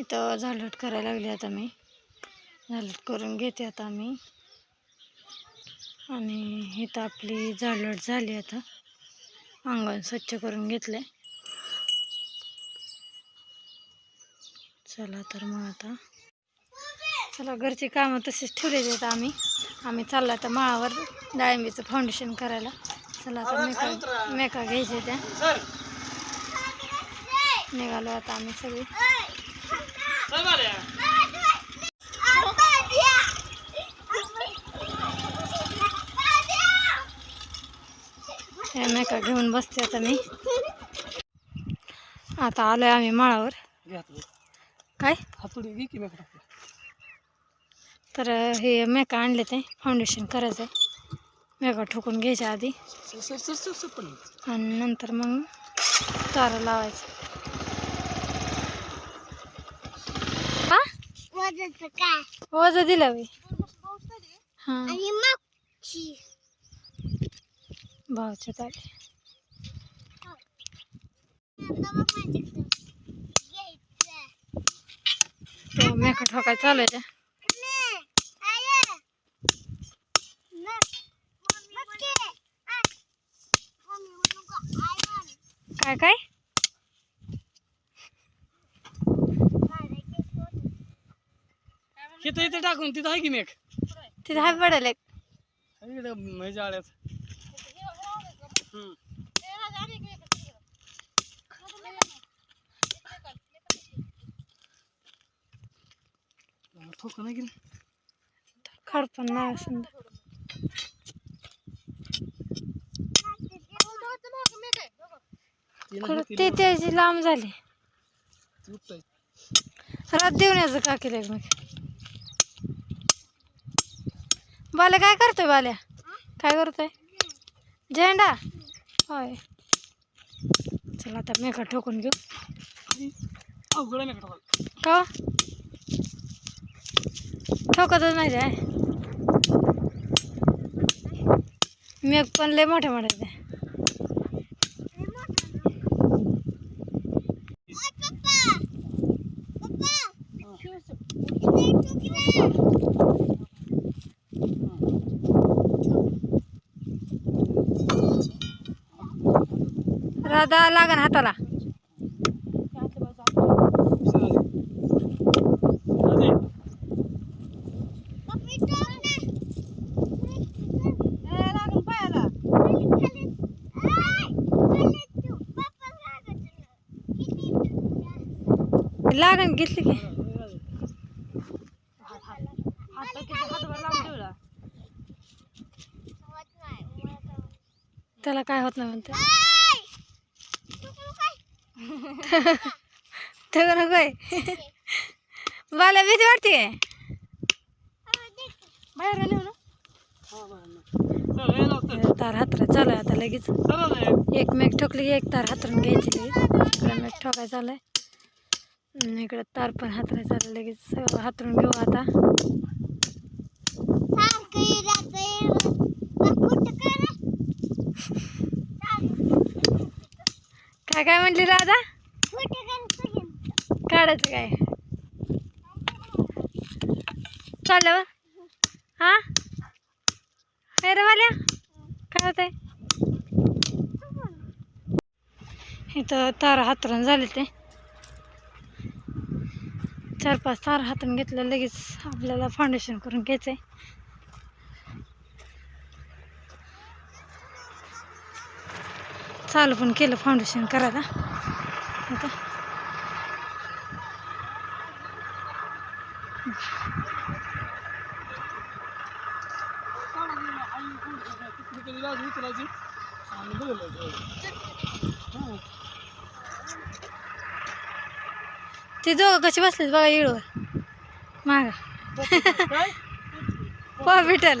इथं झालट करायला लागली आता मी. झालट करून घेते आता मी. आणि इथं आपली झालट झाली आता. अंगण स्वच्छ करून घेतले चला तर मग आता. चला घरची कामं तशीच ठेवलेली आहेत आम्ही. आम्ही चाललो आता माळावर डाळिंबीचं फाउंडेशन करायला. चला आता मेका मेका घ्यायचे त्या. निघालो आता आम्ही सगळी. हे मेका घेऊन बसते आता मी. आता आलोय आम्ही माळावर. काय? की तर हे मेका आणले ते फाउंडेशन करायचं आहे मेका ठोकून घ्यायच्या आधी. आणि नंतर मग तारा लावायचं हा वजाचं काय? वजा दिलं मी. हां. आणि मागची भावाच्या तारी तो मेका ठोकायचं चालू आहे काय काय? इथं इथं टाकून तिथं आहे की मेक तिथे हाय पडेल एक. इकडे म्हणजे आळ्यात. हम्म. ठोका नाही की खड पण नाही खरं ते त्याची लांब झाली. रात देऊन यायचं का केलं मग? बाल्या काय करतोय बाल्या? काय करतोय? झेंडा? होय. चला आता मेका ठोकून घेऊ. का हो? ठोकतच नाही जाय. मेघ पण लय मोठ्या मोठ्या ते राधा लागन हाताला. लागन घेतली की. त्याला काय होत नाही म्हणते. तर नकोय बाला भीती वाटते काय? बाहेर आले ना तार हातरा चालू आहे आता लगेच. एक मेघ ठोकली की एक तार हातरून घ्यायची इकडं मेघ ठोकाय चालू आहे इकडं तार पण हातराय चालू लगेच. सगळं हातरून घेऊ आता. काय काय म्हटली राधा काढायचं काय? चाललं हा? काय रे वाल्या. काय होत आहे इथं तार हातरून झाले ते. चार पाच तार हातून घेतलं लगेच आपल्याला फाउंडेशन करून घ्यायचंय. चालू पण केलं फाउंडेशन करायला. आता. ते दोघं कशी बसलेत बघा इळवर मागा. काय पॉ भेटल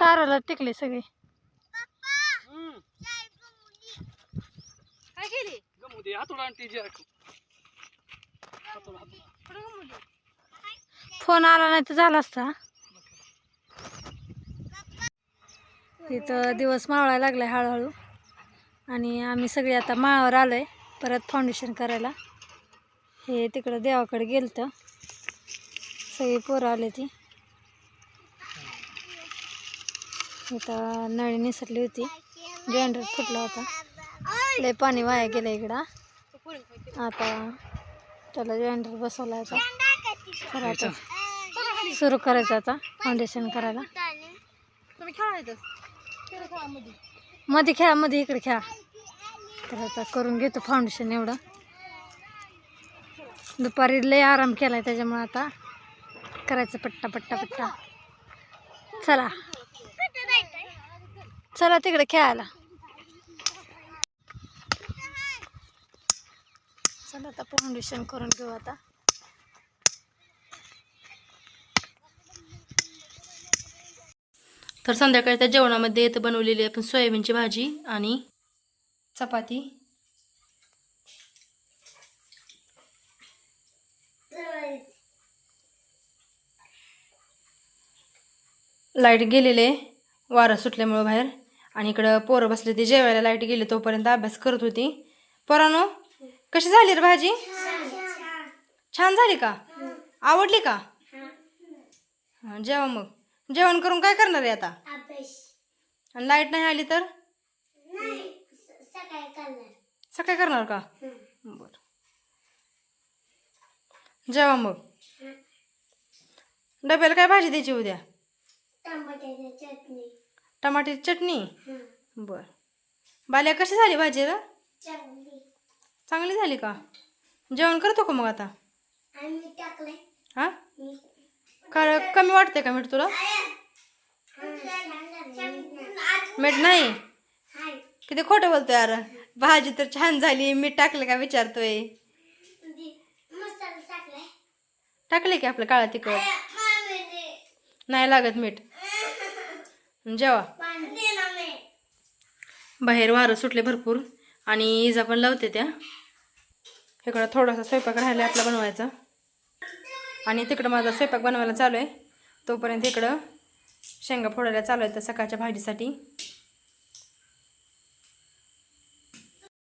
ताराला टिकले सगळे. काय केली? हातोडा फोन आला नाही तर झाला असता. इथं दिवस मावळायला लागलाय हळूहळू. आणि आम्ही सगळे आता माळावर आलोय परत फाउंडेशन करायला. हे तिकडं देवाकडे गेलतं. सगळी पोरं आले ती. इथं नळी निसरली होती. ग्राइंडर फुटला होता. लय पाणी वाया गेलं इकडं. आता त्याला ग्राइंडर बसवला आता. चला आता सुरू करायचं आता. फाउंडेशन करायला. मध्ये खेळा मध्ये इकडे खेळा. तर आता करून घेतो फाउंडेशन एवढं. दुपारी लय आराम केलाय त्याच्यामुळे आता करायचं पट्टा पट्टा पट्टा. चला. चला तिकडे खेळायला. चला आता फाउंडेशन करून घेऊ आता. तर संध्याकाळी त्या जेवणामध्ये इथं बनवलेली आपण सोयाबीनची भाजी आणि चपाती. लाइट गेलेले वारं सुटल्यामुळं बाहेर. आणि इकडं पोरं बसले ते जेवायला लाइट गेले तोपर्यंत अभ्यास करत होती. पोरानो कशी झाली रे भाजी? छान झाली का? आवडली का? जेवा मग. जेवण करून काय करणार आहे आता? आणि लाइट नाही आली तर? सकाळी करणार. सकाळी करणार का? बर. जेवा मग. डब्याला काय भाजी द्यायची उद्या? टमाट्याची चटणी. टमाट्याची चटणी? बर. बाल्या कशी झाली भाजी रे चांगली. चांगली झाली का? जेवण करतो का मग आता? आणि हा? का कमी वाटते का मीठ तुला? मीठ नाही? किती खोटं बोलतोय यार. भाजी तर छान झाली. मीठ टाकलं का विचारतोय? मसाला टाकले की आपलं काळा तिखट? नाही लागत मीठ. जेवा. बाहेर वारं सुटले भरपूर. आणि इजा पण लावते त्या. इकडं थोडासा स्वयंपाक राहिला आपला बनवायचा. आणि तिकडं माझा स्वयंपाक बनवायला चालू आहे. तोपर्यंत इकडं शेंगा फोडायला चालू आहे तर सकाळच्या भाजीसाठी.